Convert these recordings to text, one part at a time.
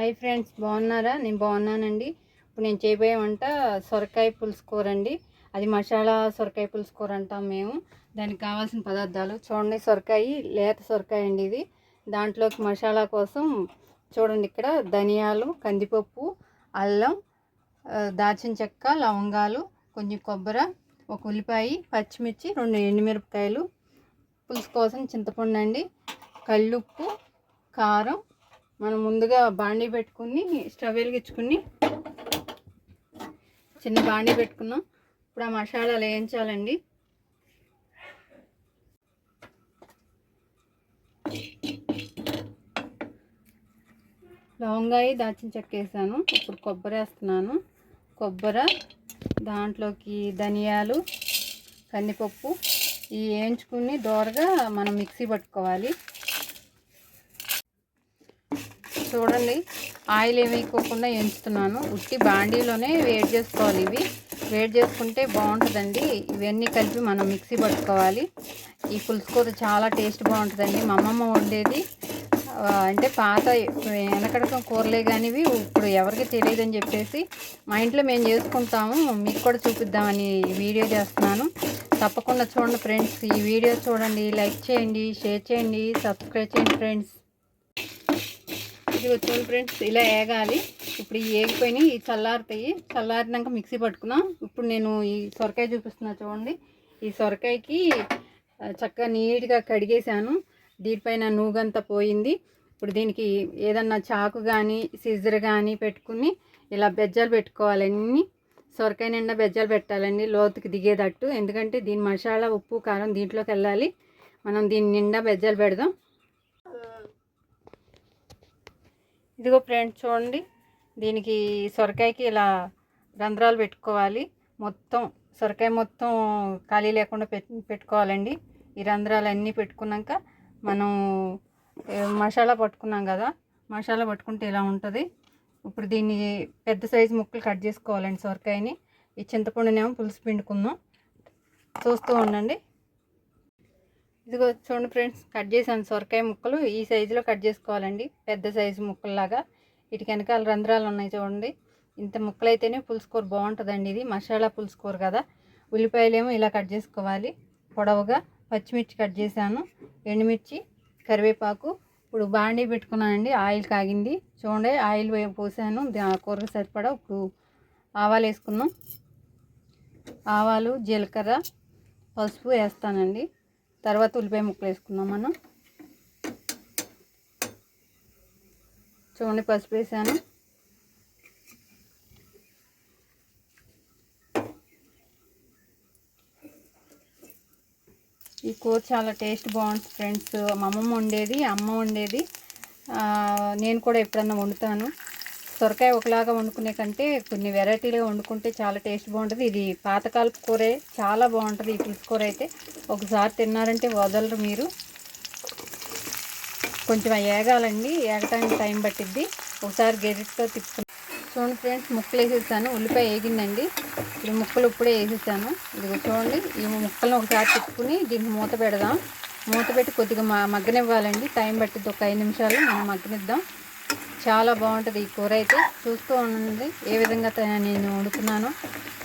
Hi friends బాగున్నారా? నేను బాగున్నానండి. ఇప్పుడు నేను చేయబోయే వంట సొరకాయ పులుసు కూర అండి. అది మసాలా సొరకాయ పులుసు కూర అంటాం మేము. దానికి కావాల్సిన పదార్థాలు చూడండి సొరకాయ లేత సొరకాయ అండి ఇది. దాంట్లోకి మసాలా కోసం చూడండి ఇక్కడ ధనియాలు కందిపప్పు అల్లం దాల్చిన చెక్క లవంగాలు కొంచెం కొబ్బరి ఒక ఉల్లిపాయ పచ్చిమిర్చి రెండు ఎండుమిరపకాయలు పులుసు కోసం చింతపండు అండి కల్లుప్పు కారం మనం ముందుగా బాండీ పెట్టుకుని స్టవ్ వెలిగించుకుని చిన్న బాండీ పెట్టుకున్నాం ఇప్పుడు ఆ మసాలాలు వేయించాలండి. లవంగాయి దాచిన చెక్క వేసాను. ఇప్పుడు కొబ్బరి వేస్తున్నాను. కొబ్బరి దాంట్లోకి ధనియాలు కందిపప్పు ఇవి వేయించుకుని దోరగా మనం మిక్సీ పట్టుకోవాలి. చూడండి. ఆయిల్ ఏమి వేయకోకుండా ఎంచుతున్నాను. ఉట్టి బాండీలోనే వేడి చేసుకోవాలి ఇవి. వేడి చేసుకుంటే బాగుంటుందండి. ఇవన్నీ కలిపి మనం మిక్సీ పట్టుకోవాలి. ఈ పులుసుకూర చాలా టేస్ట్ బాగుంటుందండి. మా అమ్మమ్మ వండేది. అంటే పాత వెనకడకం కూరలే కానివి ఇప్పుడు ఎవరికి తెలియదని చెప్పేసి మా ఇంట్లో మేము చేసుకుంటాము. మీకు కూడా చూపిద్దామని వీడియో చేస్తున్నాను. తప్పకుండా చూడండి ఫ్రెండ్స్. ఈ వీడియో చూడండి. లైక్ చేయండి షేర్ చేయండి సబ్స్క్రైబ్ చేయండి ఫ్రెండ్స్. ఇదిగో చూడండి ఫ్రెండ్స్. ఇలా వేగాలి ఇప్పుడు ఈ ఏగిపోయినాయి ఈ చల్లారుతాయి. చల్లారినాక మిక్సీ పట్టుకున్నాం ఇప్పుడు నేను ఈ సొరకాయ చూపిస్తున్నా చూడండి. ఈ సొరకాయకి చక్కగా నీట్గా కడిగేశాను. దీనిపైన నూగంతా పోయింది. ఇప్పుడు దీనికి ఏదన్నా చాకు కానీ సిజర్ కానీ పెట్టుకుని ఇలా బెజ్జాలు పెట్టుకోవాలన్నీ. సొరకాయ నిండా బెజ్జాలు పెట్టాలండి. లోతుకి దిగేటట్టు. ఎందుకంటే దీని మసాలా ఉప్పు కారం దీంట్లోకి వెళ్ళాలి. మనం దీని నిండా బెజ్జాలు పెడదాం. ఇదిగో ఫ్రెండ్స్ చూడండి. దీనికి సొరకాయకి ఇలా రంధ్రాలు పెట్టుకోవాలి. మొత్తం సొరకాయ మొత్తం ఖాళీ లేకుండా పెట్టుకోవాలండి. ఈ రంధ్రాలు అన్నీ పెట్టుకున్నాక మనం మసాలా పట్టుకున్నాం కదా మసాలా పట్టుకుంటే ఇలా ఉంటుంది. ఇప్పుడు దీన్ని పెద్ద సైజు ముక్కలు కట్ చేసుకోవాలండి సొరకాయని. ఈ చింతపండునేమో పులుసు పిండుకుందాం. చూస్తూ ఉండండి. ఇదిగో చూడండి ఫ్రెండ్స్ కట్ చేశాను సొరకాయ ముక్కలు. ఈ సైజులో కట్ చేసుకోవాలండి. పెద్ద సైజు ముక్కల్లాగా. ఇటు వెనకాల రంధ్రాలు ఉన్నాయి చూడండి. ఇంత ముక్కలు అయితేనే బాగుంటుందండి ఇది. మసాలా పులుసుకూర కదా. ఉల్లిపాయలేమో ఇలా కట్ చేసుకోవాలి. పొడవుగా పచ్చిమిర్చి కట్ చేశాను. ఎండుమిర్చి కరివేపాకు. ఇప్పుడు బాండీ పెట్టుకున్నానండి. ఆయిల్ కాగింది. చూడండి ఆయిల్ పోసాను. కూరకు సరిపడా ఇప్పుడు ఆవాలు వేసుకున్నాం. ఆవాలు జీలకర్ర పసుపు వేస్తానండి. తర్వాత ఉల్లిపాయ ముక్కలు వేసుకుందాం మనం. చూడండి పసుపు వేసాను. ఈ కూర చాలా టేస్ట్ బాగుంటుంది ఫ్రెండ్స్. మా అమ్మమ్మ వండేది అమ్మ వండేది. నేను కూడా ఎప్పుడన్నా వండుతాను. సొరకాయ ఒకలాగా వండుకునే కంటే కొన్ని వెరైటీలుగా వండుకుంటే చాలా టేస్ట్ బాగుంటుంది. ఇది పాతకాలపు కూరే చాలా బాగుంటుంది ఈ పులుసు కూర అయితే. ఒకసారి తిన్నారంటే వదలరు మీరు. కొంచెం ఏగాలండి. ఏగటానికి టైం పట్టిద్ది. ఒకసారి గెరిట్తో తిప్పుకున్నాను చూడండి ఫ్రెండ్స్ ముక్కలు వేసేసాను. ఉల్లిపాయ వేగిందండి. ఈ ముక్కలు ఇప్పుడే వేసేసాను. ఇది చూడండి. ఈ ముక్కలను ఒకసారి తిప్పుకుని దీనికి మూత పెడదాం. మూత పెట్టి కొద్దిగా మా మగ్గనివ్వాలండి. టైం పట్టిద్ది. ఒక ఐదు నిమిషాలు మనం మగ్గనిద్దాం. చాలా బాగుంటుంది ఈ కూర అయితే. చూస్తూ ఉండండి ఏ విధంగా నేను వండుతున్నానో.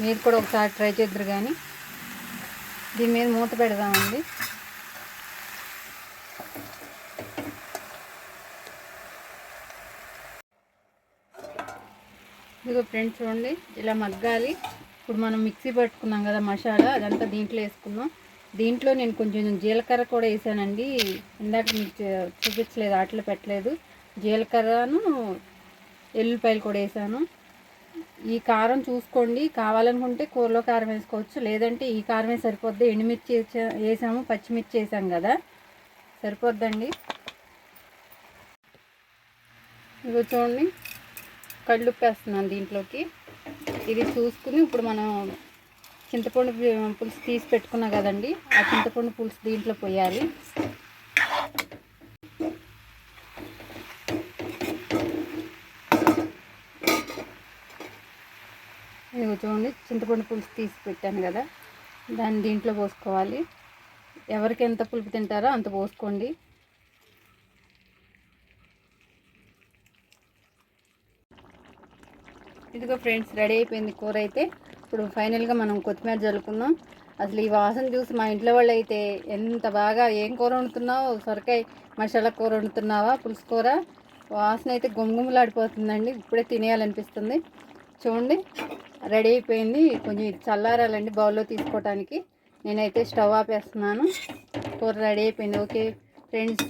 మీరు కూడా ఒకసారి ట్రై చేద్దరు కానీ దీని మీద మూత పెడదామండి. ఇదిగో ఫ్రెండ్స్ చూడండి ఇలా మగ్గాలి. ఇప్పుడు మనం మిక్సీ పట్టుకున్నాం కదా మసాలా అదంతా దీంట్లో వేసుకున్నాం దీంట్లో నేను కొంచెం జీలకర్ర కూడా వేసానండి. ఇందాక మీకు చూపించలేదు ఆటలో పెట్టలేదు. జీలకర్రను ఎల్లుపాయలు కూడా వేసాను. ఈ కారం చూసుకోండి. కావాలనుకుంటే కూరలో కారం వేసుకోవచ్చు. లేదంటే ఈ కారమే సరిపోద్ది. ఎండుమిర్చి వేసా- వేసాము. పచ్చిమిర్చి వేసాం కదా. సరిపోద్దండి. ఇదిగో చూడండి. కళ్ళుప్పేస్తున్నాను దీంట్లోకి. ఇది చూసుకుని ఇప్పుడు మనం చింతపండు పులుసు తీసి పెట్టుకున్నాం కదండి. ఆ చింతపండు పులుసు దీంట్లో పోయాలి. ఇది చూడండి చింతపండు పులుసు తీసి పెట్టాను కదా. దాన్ని దీంట్లో పోసుకోవాలి. ఎవరికి ఎంత పులుపు తింటారో అంత పోసుకోండి. ఇదిగో ఫ్రెండ్స్ రెడీ అయిపోయింది కూర అయితే. ఇప్పుడు ఫైనల్గా మనం కొత్తిమీర జల్లుకుందాం. అసలు ఈ వాసన చూసి మా ఇంట్లో వాళ్ళు అయితే ఎంత బాగా ఏం కూర వండుతున్నావు సొరకాయ మసాలా కూర వండుతున్నావా పులుసు కూర. వాసన అయితే గుమ్గుమలాడిపోతుందండి. ఇప్పుడే తినేయాలనిపిస్తుంది. చూడండి రెడీ అయిపోయింది. కొంచెం ఇది చల్లారాలండి బౌల్లో తీసుకోవటానికి నేనైతే స్టవ్ ఆపేస్తున్నాను. కూర రెడీ అయిపోయింది. Okay friends.